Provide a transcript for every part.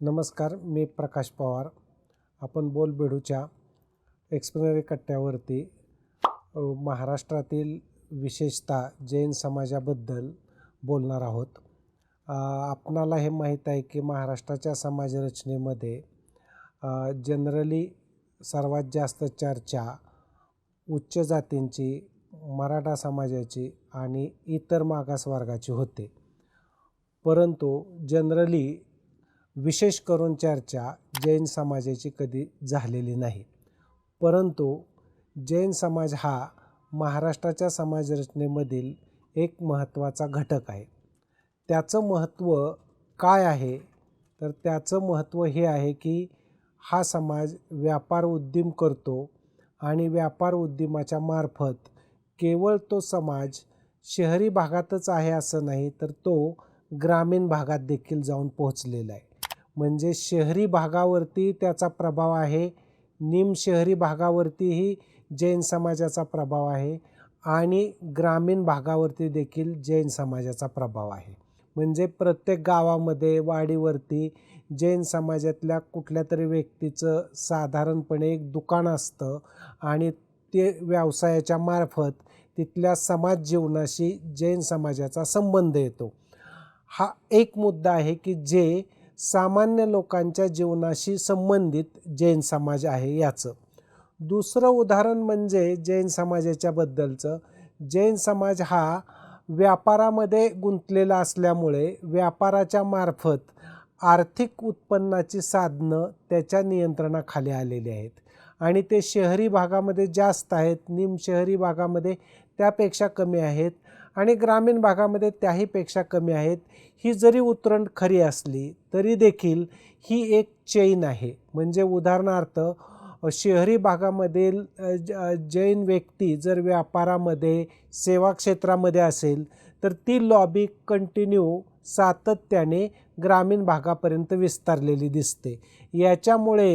नमस्कार मी प्रकाश पवार. आपण बोलबेडूच्या एक्सप्लेनरी कट्ट्यावरती महाराष्ट्रातील विशेषतः जैन समाजाबद्दल बोलणार आहोत. आपणाला हे माहीत आहे की महाराष्ट्राच्या समाजरचनेमध्ये जनरली सर्वात जास्त चर्चा उच्च जातींची मराठा समाजाची आणि इतर मागासवर्गाची होते. परंतु जनरली विशेष करून चर्चा जैन समाजाची कधी झालेली नाही. परंतु जैन समाज हा महाराष्ट्राच्या समाजरचनेमधील एक महत्त्वाचा घटक आहे. त्याचं महत्त्व काय आहे? तर त्याचं महत्त्व हे आहे की हा समाज व्यापार उद्यम करतो आणि व्यापार उद्यमाच्या मार्फत केवळ तो समाज शहरी भागातच आहे असं नाही तर तो ग्रामीण भागात देखील जाऊन पोहोचलेला आहे. म्हणजे शहरी भागावरती त्याचा प्रभाव आहे. निम शहरी भागावरतीही जैन समाजाचा प्रभाव आहे. आणि ग्रामीण भागावरती देखील जैन समाजाचा प्रभाव आहे. म्हणजे प्रत्येक गावामध्ये वाडीवरती जैन समाजातल्या कुठल्या तरी व्यक्तीचं साधारणपणे एक दुकान असतं आणि ते व्यवसायाच्या मार्फत तिथल्या समाज जीवनाशी जैन समाजाचा संबंध येतो. हा एक मुद्दा आहे की जे सामान्य लोकांच्या जीवनाशी संबंधित जैन समाज आहे याचं. दुसरं उदाहरण म्हणजे जैन समाजाच्याबद्दलचं जैन समाज हा व्यापारामध्ये गुंतलेला असल्यामुळे व्यापाराच्या मार्फत आर्थिक उत्पन्नाची साधनं त्याच्या नियंत्रणाखाली आलेली आहेत. आणि ते शहरी भागामध्ये जास्त आहेत. निम शहरी भागामध्ये त्यापेक्षा कमी आहेत. आणि ग्रामीण भागामध्ये त्याहीपेक्षा कमी आहेत. ही जरी उतरण खरी असली तरी देखील ही एक चेन आहे. म्हणजे उदाहरणार्थ शहरी भागामधील जैन व्यक्ती जर व्यापारामध्ये सेवा क्षेत्रामध्ये असेल तर ती लॉबी कंटिन्यू सातत्याने ग्रामीण भागापर्यंत विस्तारलेली दिसते. याच्यामुळे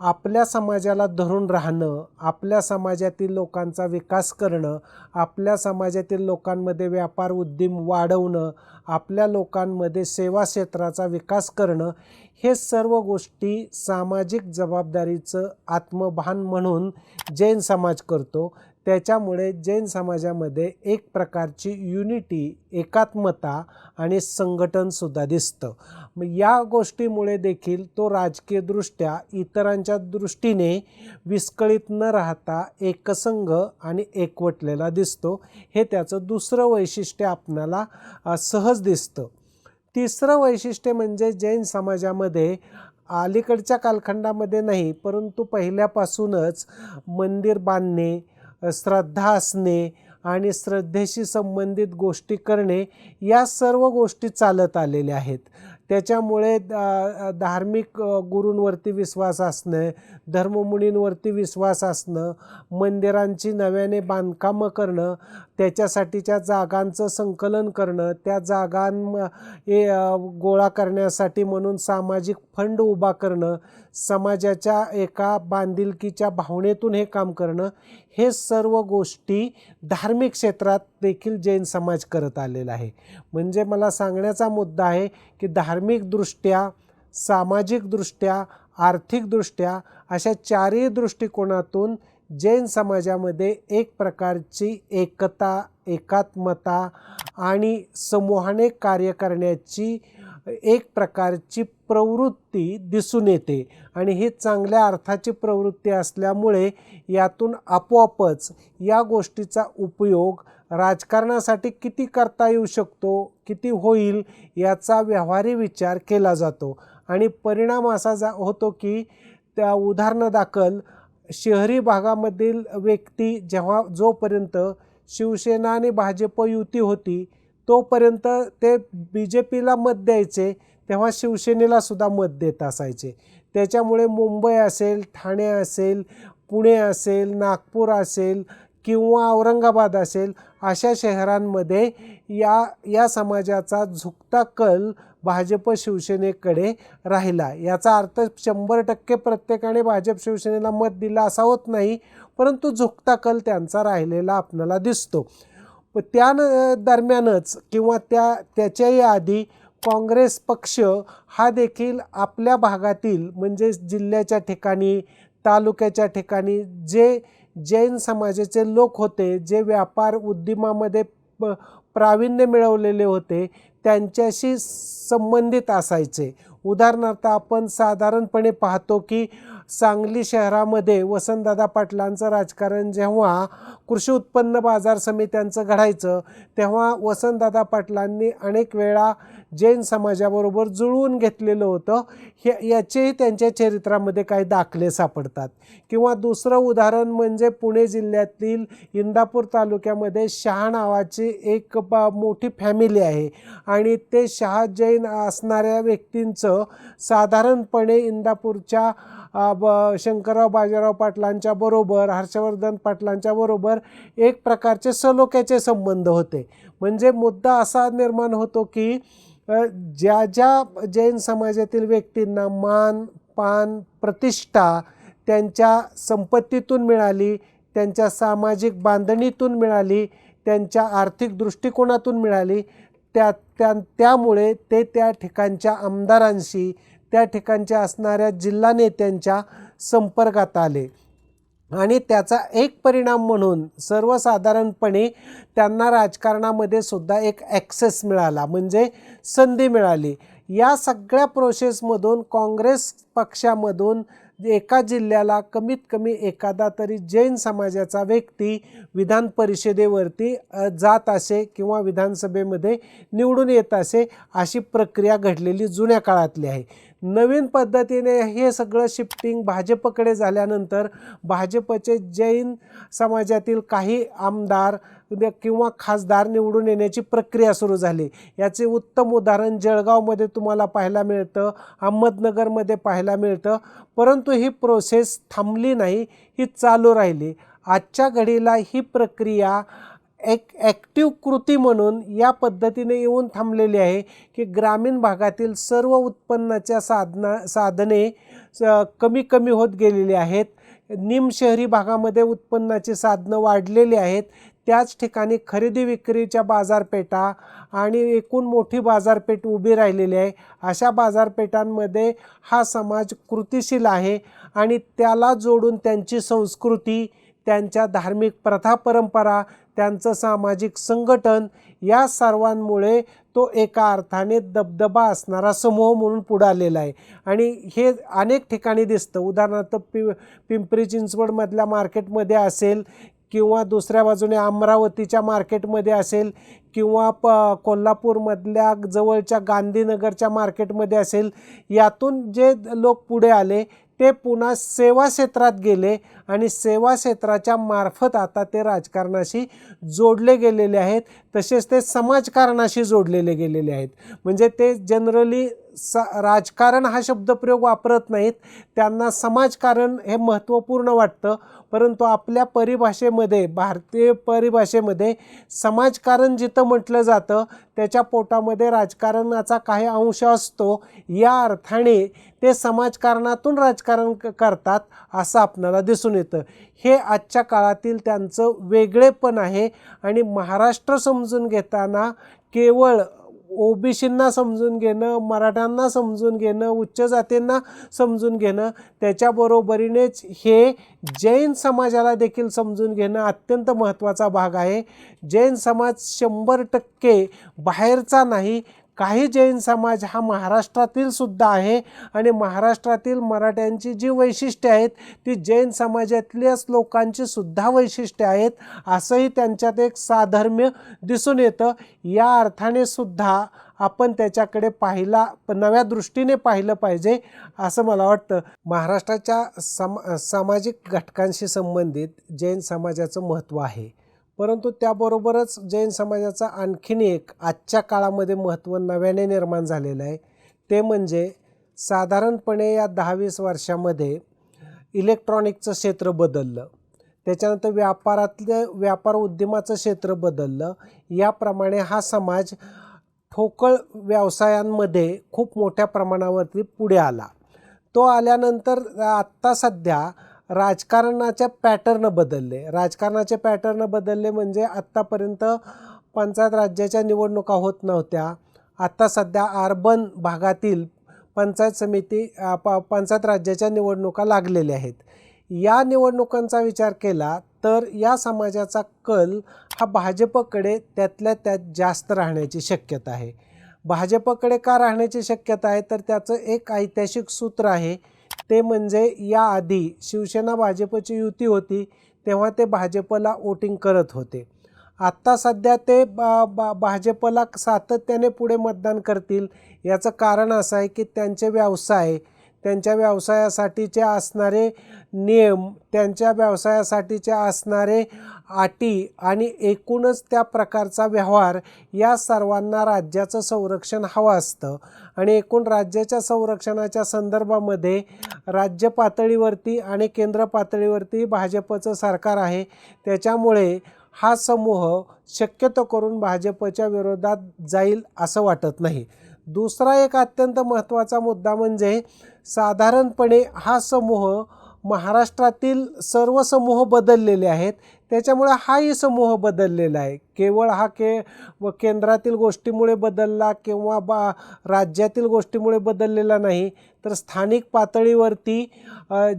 आपल्या समाजाला धरून राहणं आपल्या समाजातील लोकांचा विकास करणं आपल्या समाजातील लोकांमध्ये व्यापार उद्यम वाढवणं आपल्या लोकांमध्ये सेवा क्षेत्राचा विकास करणं हे सर्व गोष्टी सामाजिक जबाबदारीचं आत्मभान म्हणून जैन समाज करतो. त्याच्यामुळे जैन समाजामध्ये एक प्रकारची युनिटी एकात्मता आणि संघटनसुद्धा दिसतं. मग या गोष्टीमुळे देखील तो राजकीयदृष्ट्या इतरांच्या दृष्टीने विस्कळीत न राहता एकसंघ आणि एकवटलेला दिसतो. हे त्याचं दुसरं वैशिष्ट्य आपणाला सहज दिसतं. तिसरं वैशिष्ट्य म्हणजे जैन समाजामध्ये अलीकडच्या कालखंडामध्ये नाही परंतु पहिल्यापासूनच मंदिर बांधणे श्रद्धा असणे आणि श्रद्धेशी संबंधित गोष्टी करणे या सर्व गोष्टी चालत आलेल्या आहेत. त्याच्यामुळे धार्मिक गुरूंवरती विश्वास असणं धर्ममुनींवरती विश्वास असणं मंदिरांची नव्याने बांधकामं करणं त्याच्यासाठीच्या जागांचं संकलन करणं त्या जागां ए गोळा करण्यासाठी म्हणून सामाजिक फंड उभा करणं समाजाच्या एका बांधिलकीच्या भावनेतून हे काम करणं हे सर्व गोष्टी धार्मिक क्षेत्रात देखील जैन समाज करत आलेला आहे. म्हणजे मला सांगण्याचा मुद्दा आहे की धार्मिकदृष्ट्या सामाजिकदृष्ट्या आर्थिकदृष्ट्या अशा चारही दृष्टिकोनातून जैन समाजामध्ये एक प्रकारची एकता एकात्मता आणि समूहाने कार्य करण्याची एक प्रकारची प्रवृत्ती दिसून येते. आणि ही चांगल्या अर्थाची प्रवृत्ती असल्यामुळे यातून आपोआपच या गोष्टीचा उपयोग राजकारणासाठी किती करता येऊ शकतो किती होईल याचा व्यवहारी विचार केला जातो. आणि परिणाम असा जा होतो की त्या उदाहरणादाखल शहरी भागामधील व्यक्ती जेव्हा जोपर्यंत शिवसेना आणि भाजप युती होती तोपर्यंत ते बी जे पीला मत द्यायचे तेव्हा शिवसेनेला सुद्धा मत देत असायचे. त्याच्यामुळे मुंबई असेल ठाणे असेल पुणे असेल नागपूर असेल किंवा औरंगाबाद असेल अशा शहरांमध्ये या या समाजाचा झुकता कल भाजप शिवसेनेकडे राहिला. याचा अर्थ शंभर टक्के प्रत्येकाने भाजप शिवसेनेला मत दिलं असा होत नाही परंतु झुकता कल त्यांचा राहिलेला आपल्याला दिसतो. प त्या न- दरम्यानच किंवा त्या त्याच्याही आधी काँग्रेस पक्ष हा देखील आपल्या भागातील म्हणजे जिल्ह्याच्या ठिकाणी तालुक्याच्या ठिकाणी जे जैन समाजाचे लोक होते जे व्यापार उद्यमामध्ये प प्रावीण्य मिळवलेले होते त्यांच्याशी संबंधित असायचे. उदाहरणार्थ आपण साधारणपणे पाहतो की सांगली शहरामध्ये वसंतदादा पाटलांचं राजकारण जेव्हा कृषी उत्पन्न बाजार समित्यांचं घडायचं तेव्हा वसंतदादा पाटलांनी अनेक वेळा जैन समाजाबरोबर जुळवून घेतलेलं होतं. हे याचेही त्यांच्या चरित्रामध्ये काही दाखले सापडतात. किंवा दुसरं उदाहरण म्हणजे पुणे जिल्ह्यातील इंदापूर तालुक्यामध्ये शहा नावाची एक बा मोठी फॅमिली आहे. आणि ते शहा जैन असणाऱ्या व्यक्तींचं साधारणपणे इंदापूरच्या ब शंकरराव बाजीराव पाटलांच्या बरोबर हर्षवर्धन पाटलांच्या बरोबर एक प्रकारचे सलोख्याचे संबंध होते. म्हणजे मुद्दा असा निर्माण होतो की ज्या ज्या जैन समाजातील व्यक्तींना मान पान प्रतिष्ठा त्यांच्या संपत्तीतून मिळाली त्यांच्या सामाजिक बांधणीतून मिळाली त्यांच्या आर्थिक दृष्टिकोनातून मिळाली त्या त्या त्यामुळे ते त्या ठिकाणच्या आमदारांशी त्या ठिकाणच्या असणाऱ्या जिल्हा नेत्यांच्या संपर्कात आले. आणि त्याचा एक परिणाम म्हणून सर्वसाधारणपणे त्यांना राजकारणामध्ये सुद्धा एक ॲक्सेस मिळाला म्हणजे संधी मिळाली. या सगळ्या प्रोसेसमधून काँग्रेस पक्षामधून एका जिल्ह्याला कमीत कमी एखादा तरी जैन समाजाचा व्यक्ती विधान परिषदेवरती जात असे किंवा विधानसभेमध्ये निवडून येत असे अशी प्रक्रिया घडलेली जुन्या काळातली आहे. नवीन पद्धतीने हे सगळं शिफ्टिंग भाजपकडे झाल्यानंतर भाजपचे जैन समाजातील काही आमदार किंवा खासदार निवडून येण्याची प्रक्रिया सुरू झाली. याचे उत्तम उदाहरण जळगावमध्ये तुम्हाला पाहायला मिळतं अहमदनगरमध्ये पाहायला मिळतं. परंतु ही प्रोसेस थांबली नाही ही चालू राहिली. आजच्या घडीला ही प्रक्रिया एक ॲक्टिव्ह कृती म्हणून या पद्धतीने येऊन थांबलेली आहे की ग्रामीण भागातील सर्व उत्पन्नाच्या साधना साधने स- कमी कमी होत गेलेली आहेत. निमशहरी भागामध्ये उत्पन्नाची साधनं वाढलेली आहेत. त्याच ठिकाणी खरेदी विक्रीच्या बाजारपेठा आणि एकूण मोठी बाजारपेठ उभी राहिलेली आहे. अशा बाजारपेठांमध्ये हा समाज कृतिशील आहे आणि त्याला जोडून त्यांची संस्कृती त्यांच्या धार्मिक प्रथा परंपरा त्यांचं सामाजिक संघटन या सर्वांमुळे तो एका अर्थाने दबदबा असणारा समूह म्हणून पुढं आलेला आहे. आणि हे अनेक ठिकाणी दिसतं. उदाहरणार्थ पि पिंपरी चिंचवडमधल्या मार्केटमध्ये असेल किंवा दुसऱ्या बाजूने अमरावतीच्या मार्केटमध्ये असेल किंवा प कोल्हापूरमधल्या जवळच्या गांधीनगरच्या मार्केटमध्ये असेल यातून जे लोक पुढे आले ते पुन्हा सेवा क्षेत्रात गेले आणि सेवा क्षेत्राच्या मार्फत आता ते राजकारणाशी जोडले गेलेले आहेत. तसेच ते समाजकारणाशी जोडलेले गेलेले आहेत. म्हणजे ते जनरली स राजकारण हा शब्दप्रयोग वापरत नाहीत. त्यांना समाजकारण हे महत्त्वपूर्ण वाटतं. परंतु आपल्या परिभाषेमध्ये भारतीय परिभाषेमध्ये समाजकारण जिथं म्हटलं जातं त्याच्या पोटामध्ये राजकारणाचा काही अंश असतो. या अर्थाने ते समाजकारणातून राजकारण क करतात असं आपणाला दिसून येतं. हे आजच्या काळातील त्यांचं वेगळेपण आहे आणि महाराष्ट्र समजून घेताना केवळ ओबीसींना समजून घेणं मराठ्यांना समजून घेणं उच्च जातींना समजून घेणं त्याच्याबरोबरीनेच हे जैन समाजाला देखील समजून घेणं अत्यंत महत्त्वाचा भाग आहे. जैन समाज शंभर टक्के बाहेरचा नाही काही जैन समाज हा महाराष्ट्रातील सुद्धा आहे आणि महाराष्ट्रातील मराठ्यांची जी वैशिष्ट्ये आहेत ती जैन समाजातल्याच लोकांची सुद्धा वैशिष्ट्ये आहेत असंही त्यांच्यात एक साधर्म्य दिसून येतं. या अर्थाने सुद्धा आपण त्याच्याकडे पाहिला नव्या दृष्टीने पाहिलं पाहिजे असं मला वाटतं. महाराष्ट्राच्या सम सामाजिक घटकांशी संबंधित जैन समाजाचं महत्त्व आहे. परंतु त्याबरोबरच जैन समाजाचा आणखीन एक आजच्या काळामध्ये महत्त्व नव्याने निर्माण झालेलं आहे. ते म्हणजे साधारणपणे या दहावीस वर्षामध्ये इलेक्ट्रॉनिकचं क्षेत्र बदललं. त्याच्यानंतर व्यापारातलं व्यापार उद्यमाचं क्षेत्र बदललं. याप्रमाणे हा समाज ठोकळ व्यवसायांमध्ये खूप मोठ्या प्रमाणावरती पुढे आला. तो आल्यानंतर आत्ता सध्या राजकारणाचे पॅटर्न बदलले. राजकारणाचे पॅटर्न बदलले म्हणजे आत्तापर्यंत पंचायत राज्याच्या निवडणुका होत नव्हत्या. आत्ता सध्या अर्बन भागातील पंचायत समिती प पंचायत राज्याच्या निवडणुका लागलेल्या आहेत. या निवडणुकांचा विचार केला तर या समाजाचा कल हा भाजपकडे त्यातल्या त्यात जास्त राहण्याची शक्यता आहे. भाजपकडे का राहण्याची शक्यता आहे? तर त्याचं एक ऐतिहासिक सूत्र आहे ते म्हणजे याआधी शिवसेना भाजपची युती होती तेव्हा ते भाजपला वोटिंग करत होते. आत्ता सध्या ते बा बा भाजपला सातत्याने पुढे मतदान करतील. याचं कारण असं आहे की त्यांचे व्यवसाय त्यांच्या व्यवसायासाठीचे असणारे नियम त्यांच्या व्यवसायासाठीचे असणारे अटी आणि एकूणच त्या प्रकारचा व्यवहार या सर्वांना राज्याचं संरक्षण हवं असतं. आणि एकूण राज्याच्या संरक्षणाच्या संदर्भामध्ये राज्य पातळीवरती आणि केंद्र पातळीवरती भाजपचं सरकार आहे. त्याच्यामुळे हा समूह शक्यतो करून भाजपच्या विरोधात जाईल असं वाटत नाही. दुसरा एक अत्यंत महत्त्वाचा मुद्दा म्हणजे साधारणपणे हा समूह महाराष्ट्रातील सर्व समूह बदललेले आहेत. त्याच्यामुळे हाही समूह बदललेला आहे. केवळ हा के व केंद्रातील गोष्टीमुळे बदलला किंवा बा राज्यातील गोष्टीमुळे बदललेला नाही तर स्थानिक पातळीवरती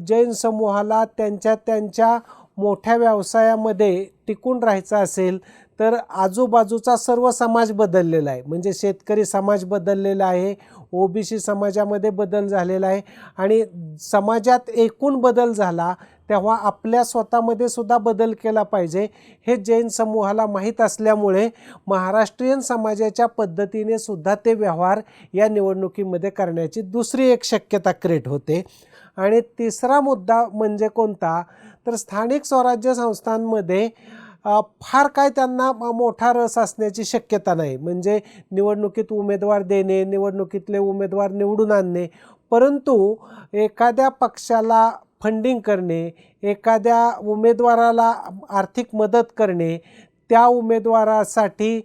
जैन समूहाला त्यांच्या त्यांच्या मोठ्या व्यवसायामध्ये टिकून राहायचं असेल तर आजूबाजूचा सर्व समाज बदललेला आहे. म्हणजे शेतकरी समाज बदललेला आहे ओबीसी समाजामध्ये बदल झालेला आहे आणि समाजात एकूण बदल झाला तेव्हा आपल्या स्वतःमध्ये सुद्धा बदल केला पाहिजे. हे जैन समूहाला माहीत असल्यामुळे महाराष्ट्रीयन समाजाच्या पद्धतीने सुद्धा ते व्यवहार या निवडणुकीमध्ये करण्याची दुसरी एक शक्यता क्रिएट होते. आणि तिसरा मुद्दा म्हणजे कोणता? तर स्थानिक स्वराज्य संस्थांमध्ये फार काय त्यांना मोठा रस असण्याची शक्यता नाही. म्हणजे निवडणुकीत उमेदवार देणे निवडणुकीतले उमेदवार निवडून आणणे परंतु एखाद्या पक्षाला फंडिंग करणे एखाद्या उमेदवाराला आर्थिक मदत करणे त्या उमेदवारासाठी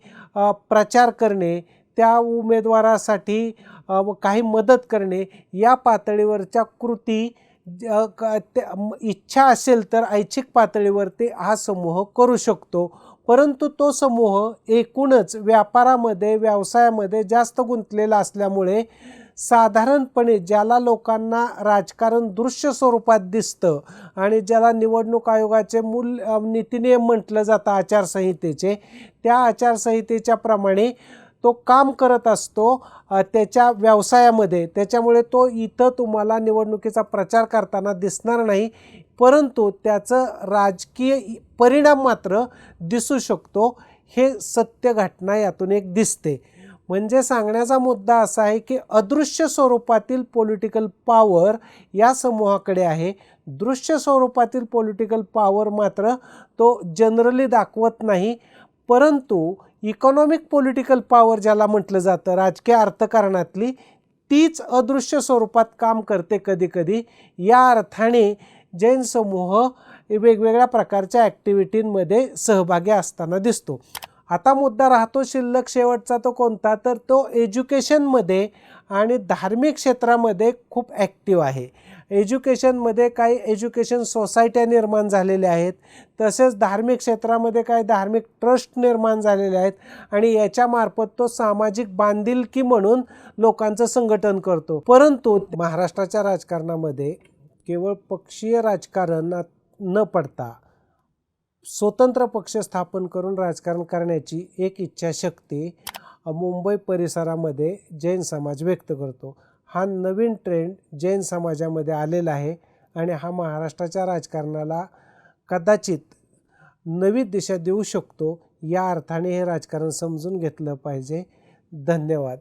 प्रचार करणे त्या उमेदवारासाठी व काही मदत करणे या पातळीवरच्या कृती इच्छा असेल तर ऐच्छिक पातळीवरती हा समूह करू शकतो. परंतु तो समूह एकूणच व्यापारामध्ये व्यवसायामध्ये जास्त गुंतलेला असल्यामुळे साधारणपणे ज्याला लोकांना राजकारण दृश्य स्वरूपात दिसतं आणि ज्याला निवडणूक आयोगाचे मूल नीतिनियम म्हटलं जातं आचारसंहितेचे त्या आचारसंहितेच्या प्रमाणे तो काम करत असतो त्याच्या व्यवसायामध्ये. त्याच्यामुळे तो इथं तुम्हाला निवडणुकीचा प्रचार करताना दिसणार नाही परंतु त्याचं राजकीय परिणाम मात्र दिसू शकतो. हे सत्य घटना यातून एक दिसते. म्हणजे सांगण्याचा मुद्दा असा आहे की अदृश्य स्वरूपातील पॉलिटिकल पॉवर या समूहाकडे आहे. दृश्य स्वरूपातील पॉलिटिकल पॉवर मात्र तो जनरली दाखवत नाही परंतु इकॉनॉमिक पॉलिटिकल पॉवर ज्याला म्हटलं जातं राजकीय अर्थकारणातली तीच अदृश्य स्वरूपात काम करते कधीकधी. या अर्थाने जैन समूह वेगवेगळ्या प्रकारच्या ॲक्टिव्हिटींमध्ये सहभागी असताना दिसतो. आता मुद्दा राहतो शिल्लक शेवटचा तो कोणता? तर तो एज्युकेशनमध्ये आणि धार्मिक क्षेत्रामध्ये खूप ॲक्टिव्ह आहे. एज्युकेशनमध्ये काही एज्युकेशन सोसायट्या निर्माण झालेल्या आहेत तसेच धार्मिक क्षेत्रामध्ये काही धार्मिक ट्रस्ट निर्माण झालेले आहेत आणि याच्यामार्फत तो सामाजिक बांधिलकी म्हणून लोकांचं संघटन करतो. परंतु महाराष्ट्राच्या राजकारणामध्ये केवळ पक्षीय राजकारणात न पडता स्वतंत्र पक्ष स्थापन करून राजकारण करण्याची एक इच्छाशक्ती मुंबई परिसरामध्ये जैन समाज व्यक्त करतो. हा नवीन ट्रेंड जैन समाजामध्ये आलेला आहे आणि हा महाराष्ट्राच्या राजकारणाला कदाचित नवी दिशा देऊ शकतो या अर्थाने हे राजकारण समजून घेतलं पाहिजे. धन्यवाद.